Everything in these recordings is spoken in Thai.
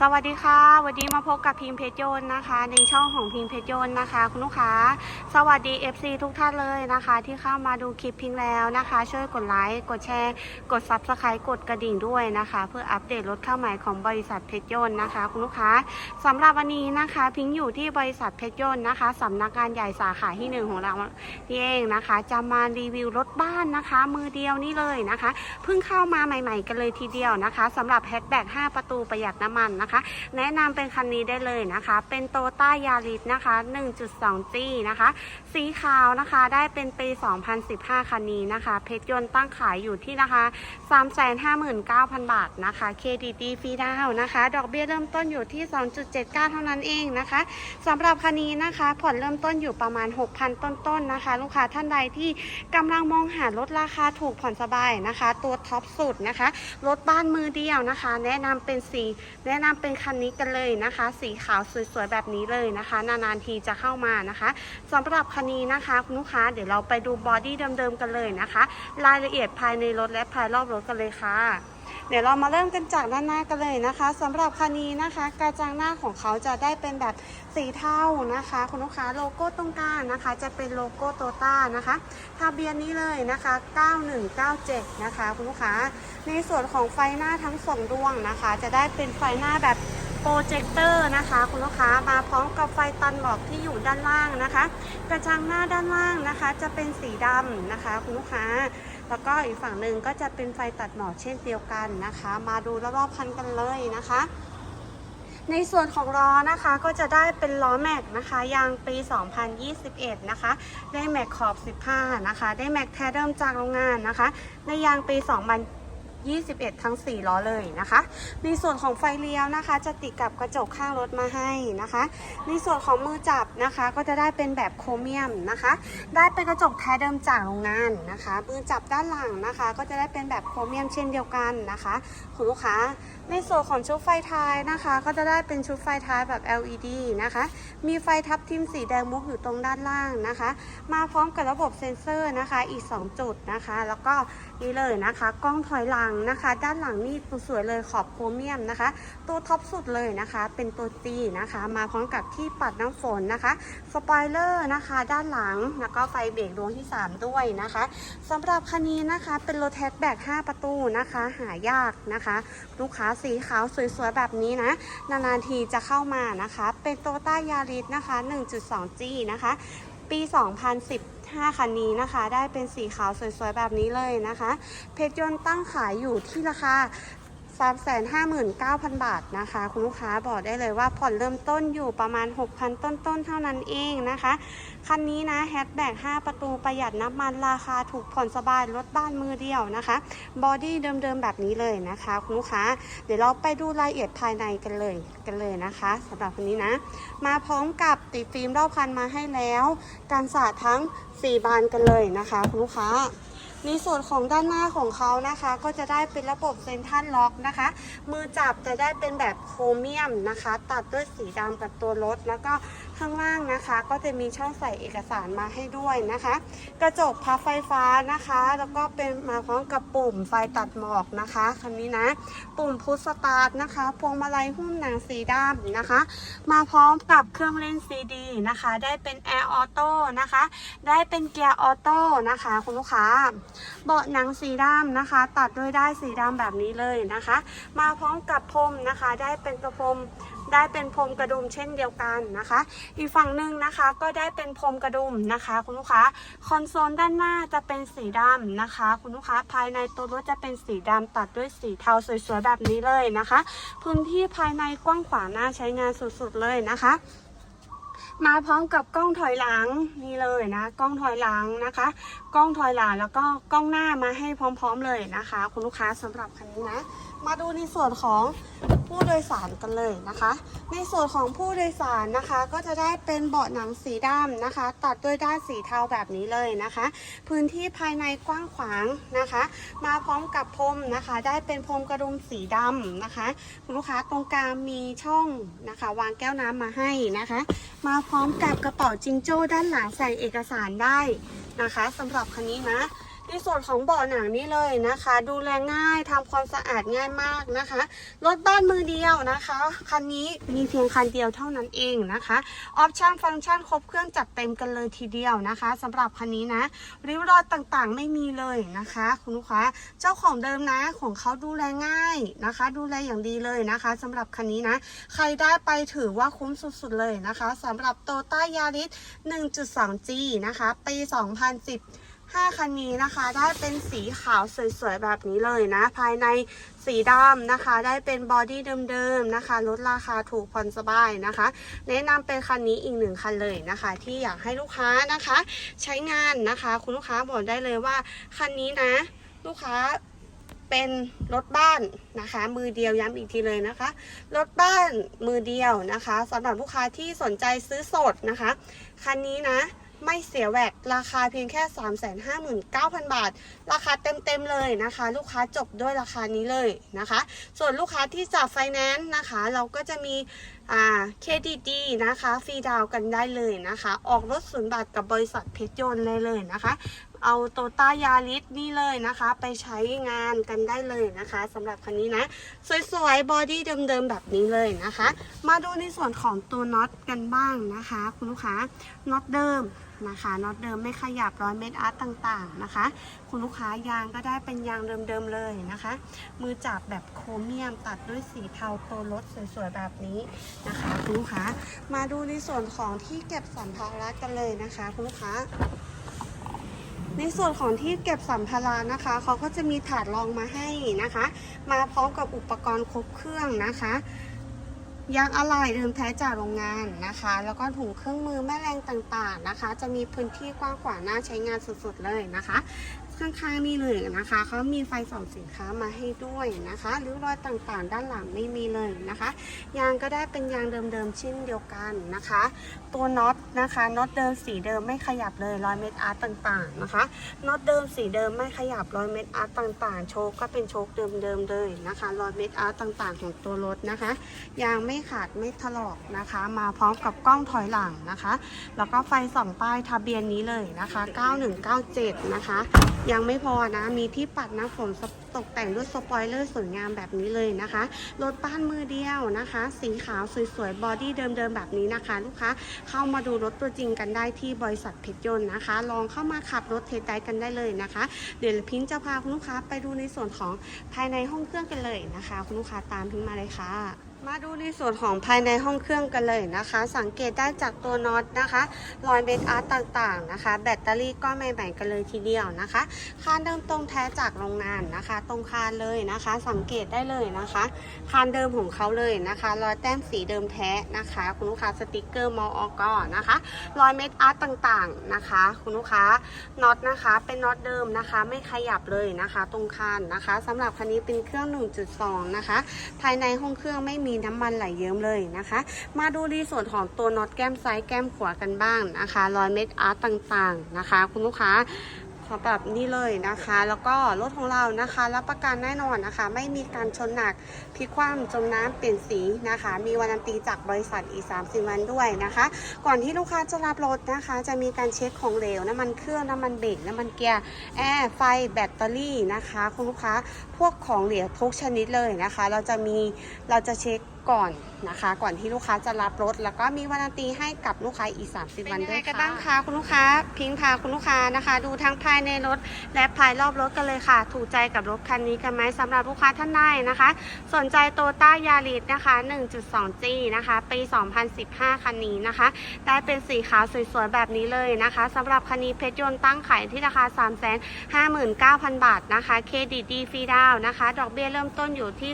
สวัสดีค่ะ วันนี้มาพบกับพิมพ์เพชรยนต์นะคะ ในช่องของพิมพ์เพชรยนต์นะคะ คุณลูกค้า สวัสดี FC ทุกท่านเลยนะคะ ที่เข้ามาดูคลิปพิงแล้วนะคะ ช่วยกดไลค์กดแชร์ กด Subscribe กดกระดิ่งด้วยนะคะ เพื่ออัปเดตรถเข้าใหม่ของบริษัทเพชรยนต์นะคะ คุณลูกค้าสำหรับวันนี้นะคะ พิงอยู่ที่บริษัทเพชรยนต์นะคะสำนักงานใหญ่สาขาที่หนึ่งของเรานี่เองนะคะ จะมารีวิวรถบ้านนะคะ มือเดียวนี่เลยนะคะเพิ่งเข้ามาใหม่ ๆ กันเลยทีเดียวนะคะสำหรับแฮชแบ็ก5ประตูประหยัดน้ำมันนะคะแนะนำเป็นคันนี้ได้เลยนะคะ เป็นโตต้ายาริสนะคะ 1.2G นะคะ สีขาวนะคะได้เป็นปี 2015 คันนี้นะคะ เพชรยนต์ตั้งขายอยู่ที่นะคะ359,000 บาทนะคะเครดิตดีฟรีดาวน์นะคะ ดอกเบี้ยเริ่มต้นอยู่ที่ 2.79 เท่านั้นเองนะคะสำหรับคันนี้นะคะผ่อนเริ่มต้นอยู่ประมาณ 6,000 ต้นๆนะคะ ลูกค้าท่านใดที่กำลังมองหารถราคาถูกผ่อนสบายนะคะ ตัวท็อปสุดนะคะรถบ้านมือเดียวนะคะ แนะนำเป็นสีแนะนำเป็นคันนี้กันเลยนะคะ สีขาวสวยๆแบบนี้เลยนะคะ นานๆทีจะเข้ามานะคะสำหรับคันนี้นะคะ คุณลูกค้าเดี๋ยวเราไปดูบอดี้เดิมๆกันเลยนะคะ รายละเอียดภายในรถและภายรอบรถกันเลยค่ะ เดี๋ยวเรามาเริ่มกันจากด้านหน้ากันเลยนะคะสำหรับคันนี้นะคะ กระจังหน้าของเขาจะได้เป็นแบบสีเทานะคะ คุณลูกค้าโลโก้ตรงกลางนะคะ จะเป็นโลโก้โตต้านะคะทะเบียนนี้เลยนะคะ 9197 นะคะ คุณลูกค้าในส่วนของไฟหน้าทั้งสองดวงนะคะ จะได้เป็นไฟหน้าแบบโปรเจคเตอร์นะคะคุณลูกค้ามาพร้อมกับไฟตันหมอกที่อยู่ด้านล่างนะคะ กระจังหน้าด้านล่างนะคะ จะเป็นสีดำนะคะ คุณลูกค้า แล้วก็อีกฝั่งหนึ่งก็จะเป็นไฟตัดหมอกเช่นเดียวกันนะคะ มาดูรอบๆพันกันเลยนะคะ ในส่วนของล้อนะคะก็จะได้เป็นล้อแม็กนะคะยางปี 2021 นะคะ ได้แม็กขอบ 15 นะคะ ได้แม็กแท้เดิมจากโรงงานนะคะ ในยางปี 21 ทั้ง 4 ล้อเลยนะคะ ในส่วนของไฟเลี้ยวนะคะ จะติดกับกระจกข้างรถมาให้นะคะ ในส่วนของมือจับนะคะ ก็จะได้เป็นแบบโครเมียมนะคะ ได้เป็นกระจกแท้เดิมจากโรงงานนะคะ มือจับด้านหลังนะคะ ก็จะได้เป็นแบบโครเมียมเช่นเดียวกันนะคะคุณลูกค้า ในส่วนของชุดไฟท้ายนะคะ ก็จะได้เป็นชุดไฟท้ายแบบ LED นะคะ มีไฟทับทิมสีแดงมุกอยู่ตรงด้านล่างนะคะ มาพร้อมกับระบบเซ็นเซอร์นะคะ อีก 2 จุดนะคะ แล้วก็นี่เลยนะคะ กล้องถอยหลังนะคะ ด้านหลังนี่สวยเลยขอบโครเมียมนะคะ ตัวท็อปสุดเลยนะคะ เป็นตัว G นะคะ มาพร้อมกับที่ปัดน้ำฝนนะคะสปอยเลอร์นะคะ ด้านหลังแล้วก็ไฟเบรกดวงที่ 3 ด้วยนะคะสำหรับคันนี้นะคะ เป็นรถแท็กแบก5ประตูนะคะ หายากนะคะ ลูกค้าสีขาวสวยๆแบบนี้นะนานๆทีจะเข้ามานะคะ เป็นโตต้ายาริสนะคะ 1.2G นะคะ ปี 5 คันนี้นะคะ ได้เป็นสีขาวสวยๆ แบบนี้เลยนะคะ เพชรยนต์ตั้งขายอยู่ที่ราคา 359,000 บาทนะคะ คุณลูกค้าบอกได้เลยว่าผ่อนเริ่มต้นอยู่ประมาณ 6,000 ต้นๆ เท่านั้นเองนะคะ คันนี้นะแฮชแบ็ก5 ประตูประหยัดน้ำมันราคาถูกผ่อนสบายรถบ้านมือเดียวนะคะบอดี้เดิมๆ แบบนี้เลยนะคะ คุณลูกค้า เดี๋ยวเราไปดูรายละเอียดภายในกันเลยกันเลยนะคะสำหรับคันนี้นะ มาพร้อมกับติดฟิล์มรอบคันมาให้แล้วการสาดทั้ง 4 บานกันเลยนะคะ คุณลูกค้า ในส่วนของด้านหน้าของเขานะคะ ก็จะได้เป็นระบบเซนทัลล็อกนะคะ มือจับจะได้เป็นแบบโครเมียมนะคะ ตัดด้วยสีดำกับตัวรถ แล้วก็ข้างล่างนะคะ ก็จะมีช่องใส่เอกสารมาให้ด้วยนะคะ กระจกพับไฟฟ้านะคะ แล้วก็เป็นมาพร้อมกับปุ่มไฟตัดหมอกนะคะคันนี้นะ ปุ่มพุชสตาร์ทนะคะ พวงมาลัยหุ้มหนังสีดำนะคะ มาพร้อมกับเครื่องเล่นซีดีนะคะ ได้เป็นแอร์ออโต้นะคะ ได้เป็นเกียร์ออโต้นะคะ คุณลูกค้าเบาะหนังสีดำนะคะ ตัดด้วยได้สีดำแบบนี้เลยนะคะ มาพร้อมกับพรมนะคะ ได้เป็นตัวพรมได้เป็นพรมกระดุมเช่นเดียวกันนะคะ อีกฝั่งหนึ่งนะคะก็ได้เป็นพรมกระดุมนะคะ คุณลูกค้าคอนโซลด้านหน้าจะเป็นสีดำนะคะ คุณลูกค้าภายในตัวรถจะเป็นสีดำตัดด้วยสีเทาสวยๆแบบนี้เลยนะคะ พื้นที่ภายในกว้างขวางน่าใช้งานสุดๆเลยนะคะ มาพร้อมกับกล้องถอยหลังนี่เลยนะ กล้องถอยหลังนะคะ กล้องถอยหลังแล้วก็กล้องหน้ามาให้พร้อม ๆ เลยนะคะ คุณลูกค้าสำหรับคันนี้นะ มาดูในส่วนของ ผู้โดยสารกันเลยนะคะ ในส่วนของผู้โดยสารนะคะก็จะได้เป็นเบาะหนังสีดำนะคะ ตัดด้วยด้านสีเทาแบบนี้เลยนะคะ พื้นที่ภายในกว้างขวางนะคะ มาพร้อมกับพรมนะคะ ได้เป็นพรมกระดุมสีดำนะคะคุณลูกค้าตรงกลางมีช่องนะคะ วางแก้วน้ำมาให้นะคะ มาพร้อมกับกระเป๋าจิงโจ้ด้านหลังใส่เอกสารได้นะคะสำหรับคันนี้นะ ในส่วนของเบาะหนังนี่เลยนะคะ ดูแลง่ายทำความสะอาดง่ายมากนะคะรถบ้านมือเดียวนะคะคันนี้มีเพียงคันเดียวเท่านั้นเองนะคะออปชั่นฟังก์ชันครบเครื่องจัดเต็มกันเลยทีเดียวนะคะสำหรับคันนี้นะริ้วรอยต่างๆ ไม่มีเลยนะคะ คุณลูกค้าเจ้าของเดิมนะของเขาดูแลง่ายนะคะ ดูแลอย่างดีเลยนะคะสำหรับคันนี้นะ ใครได้ไปถือว่าคุ้มสุดๆเลยนะคะสำหรับโตต้ายาริส 1.2G นะคะปี 2010 5คันนี้นะคะ ได้เป็นสีขาวสวยๆแบบนี้เลยนะ ภายในสีดำนะคะ ได้เป็นบอดี้เดิมๆนะคะลดราคาถูกผ่อนสบายนะคะ แนะนำเป็นคันนี้อีกหนึ่งคันเลยนะคะ ที่อยากให้ลูกค้านะคะ ใช้งานนะคะ คุณลูกค้าบอกได้เลยว่าคันนี้นะ ลูกค้าเป็นรถบ้านนะคะ มือเดียวย้ำอีกทีเลยนะคะ รถบ้านมือเดียวนะคะสำหรับลูกค้าที่สนใจซื้อสดนะคะ คันนี้นะ ไม่เสียแวดราคาเพียงแค่ 359,000 บาท ราคาเต็มๆเลยนะคะ ลูกค้าจบด้วยราคานี้เลยนะคะ ส่วนลูกค้าที่จับไฟแนนซ์นะคะ เราก็จะมีเครดิตดีนะคะฟรีดาวน์กันได้เลยนะคะ ออกรถศูนย์บาทกับบริษัทเพชรยนต์เลยเลยนะคะ เอาโตต้ายาริสนี่เลยนะคะ ไปใช้งานกันได้เลยนะคะสำหรับคันนี้นะ สวยๆ บอดี้เดิมๆ แบบนี้เลยนะคะ มาดูในส่วนของตัวน็อตกันบ้างนะคะ คุณลูกค้าน็อตเดิม นะคะน็อตเดิมไม่ขยับร้อยเมตรอาร์ตต่างๆนะคะ คุณลูกค้ายางก็ได้เป็นยางเดิมๆเลยนะคะ มือจับแบบโครเมียมตัดด้วยสีเทาตัวรถสวยๆแบบนี้นะคะคุณลูกค้ามาดูในส่วนของที่เก็บสัมภาระกันเลยนะคะคุณลูกค้าในส่วนของที่เก็บสัมภาระนะคะ เขาก็จะมีถาดรองมาให้นะคะ มาพร้อมกับอุปกรณ์ครบเครื่องนะคะ ยางอะไหล่เดิมแท้จากโรงงานนะคะ แล้วก็ถุงเครื่องมือแม่แรงต่างๆนะคะ จะมีพื้นที่กว้างขวางน่าใช้งานสุดๆเลยนะคะ ข้างๆนี่เลยนะคะเขามีไฟส่องสินค้ามาให้ด้วยนะคะริ้วรอยต่างๆ ด้านหลังไม่มีเลยนะคะ ยางก็ได้เป็นยางเดิมๆเช่นเดียวกันนะคะ ตัวน็อตนะคะน็อตเดิมสีเดิมไม่ขยับเลยรอยเม็ดอาร์ตต่างๆนะคะน็อตเดิมสีเดิมไม่ขยับรอยเม็ดอาร์ตต่างๆ โชคก็เป็นโชคเดิมๆเลยนะคะรอยเม็ดอาร์ตต่างๆ ของตัวรถนะคะ ยางไม่ขาดไม่ถลอกนะคะ มาพร้อมกับกล้องถอยหลังนะคะ แล้วก็ไฟส่องป้ายทะเบียนนี้เลยนะคะ 9197 นะคะยังไม่พอนะ มีที่ปัดน้ำฝนตกแต่งด้วยสปอยเลอร์สวยงามแบบนี้เลยนะคะ รถบ้านมือเดียวนะคะ สีขาวสวยๆ บอดี้เดิมๆ แบบนี้นะคะ ลูกค้าเข้ามาดูรถตัวจริงกันได้ที่บริษัทเพชรยนต์นะคะ ลองเข้ามาขับรถเทสได้กันได้เลยนะคะ เดี๋ยวพิงจะพาคุณลูกค้าไปดูในส่วนของภายในห้องเครื่องกันเลยนะคะ คุณลูกค้าตามพิงมาเลยค่ะ มาดูในส่วนของภายในห้องเครื่องกันเลยนะคะ สังเกตได้จากตัวน็อตนะคะรอยเบรกอาร์ตต่างๆนะคะ แบตเตอรี่ก็ใหม่ๆกันเลยทีเดียวนะคะคานเดิมตรงแท้จากโรงงานนะคะ ตรงคานเลยนะคะ สังเกตได้เลยนะคะคานเดิมของเขาเลยนะคะรอยแต้มสีเดิมแท้นะคะ คุณลูกค้าสติกเกอร์มออกนะคะรอยเม็ดอาร์ตต่างๆนะคะ คุณลูกค้าน็อตนะคะ เป็นน็อตเดิมนะคะ ไม่ขยับเลยนะคะ ตรงคานนะคะสำหรับคันนี้เป็นเครื่อง 1.2 นะคะ ภายในห้องเครื่องไม่มีน้ำมันไหลเยิ้มเลยนะคะ มาดูรีส่วนของตัวน็อตแก้มซ้ายแก้มขวากันบ้างนะคะรอยเม็ดอาร์ตต่างๆนะคะ คุณลูกค้า ขอแบบนี้เลยนะคะ แล้วก็รถของเรานะคะ รับประกันแน่นอนนะคะ ไม่มีการชนหนักพลิกคว่ำจมน้ำเปลี่ยนสีนะคะ มีวันตีจากบริษัทอีสามสิวันด้วยนะคะ ก่อนที่ลูกค้าจะรับรถนะคะ จะมีการเช็คของเหลวน้ำมันเครื่องน้ำมันเบรกน้ำมันเกียร์แอร์ไฟแบตเตอรี่นะคะ คุณลูกค้าพวกของเหลวทุกชนิดเลยนะคะ เราจะมีเราจะเช็ค ก่อนนะคะ ก่อนที่ลูกค้าจะรับรถ แล้วก็มีวันตีให้กับลูกค้าอีก 30 วันด้วยค่ะเป็นยังไงกันบ้างคะคุณลูกค้าพิงพาคุณลูกค้านะคะ ดูทั้งภายในรถ และภายรอบรถกันเลยค่ะ ถูกใจกับรถคันนี้กันไหมสำหรับลูกค้าท่านใดนะคะ สนใจโตต้ายาริสนะคะ 1.2G นะคะปี 2015 คันนี้นะคะ ได้เป็นสีขาวสวยๆแบบนี้เลยนะคะสำหรับคันนี้เพชรยนต์ตั้งขายที่ราคา 359,000 บาทนะคะเครดิตดีฟรีดาวน์นะคะ ดอกเบี้ยเริ่มต้นอยู่ที่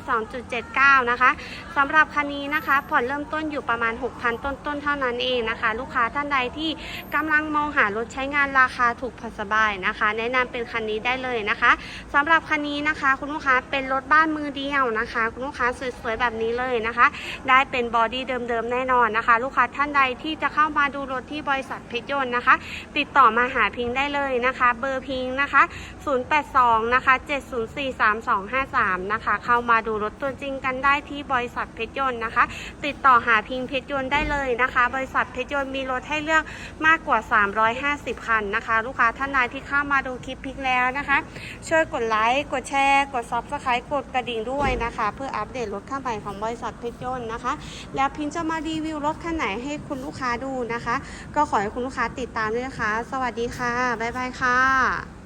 2.79 นะคะสำหรับคันนี้นะคะผ่อนเริ่มต้นอยู่ประมาณ 6,000 ต้นๆเท่านั้นเองนะคะ ลูกค้าท่านใดที่กำลังมองหารถใช้งานราคาถูกผ่อนสบายนะคะ แนะนำเป็นคันนี้ได้เลยนะคะสำหรับคันนี้นะคะ คุณลูกค้าเป็นรถบ้านมือเดียวนะคะ คุณลูกค้าสวยๆแบบนี้เลยนะคะ ได้เป็นบอดี้เดิมๆแน่นอนนะคะ ลูกค้าท่านใดที่จะเข้ามาดูรถที่บริษัทเพชรยนต์นะคะ ติดต่อมาหาพิงได้เลยนะคะ เบอร์พิงนะคะ 082 นะคะ 704 3253 นะคะ เข้ามาดูรถตัวจริงกันได้ที่บริษัทเพชรชรยนต์นะคะ ติดต่อหาพิมพ์เพชรยนต์ได้เลยนะคะ บริษัทเพชรยนต์มีรถให้เลือกมากกว่า 350 คันนะคะ ลูกค้าท่านใดที่เข้ามาดูคลิปพิกแล้วนะคะ ช่วยกดไลค์กดแชร์ กดซับสไครต์กดกระดิ่งด้วยนะคะ เพื่ออัปเดตรถข้างใหม่ของบริษัทเพชรยนต์นะคะ แล้วพิมพ์จะมารีวิวรถคันไหนให้คุณลูกค้าดูนะคะ ก็ขอให้คุณลูกค้าติดตามด้วยนะคะ สวัสดีค่ะบ๊ายบายค่ะ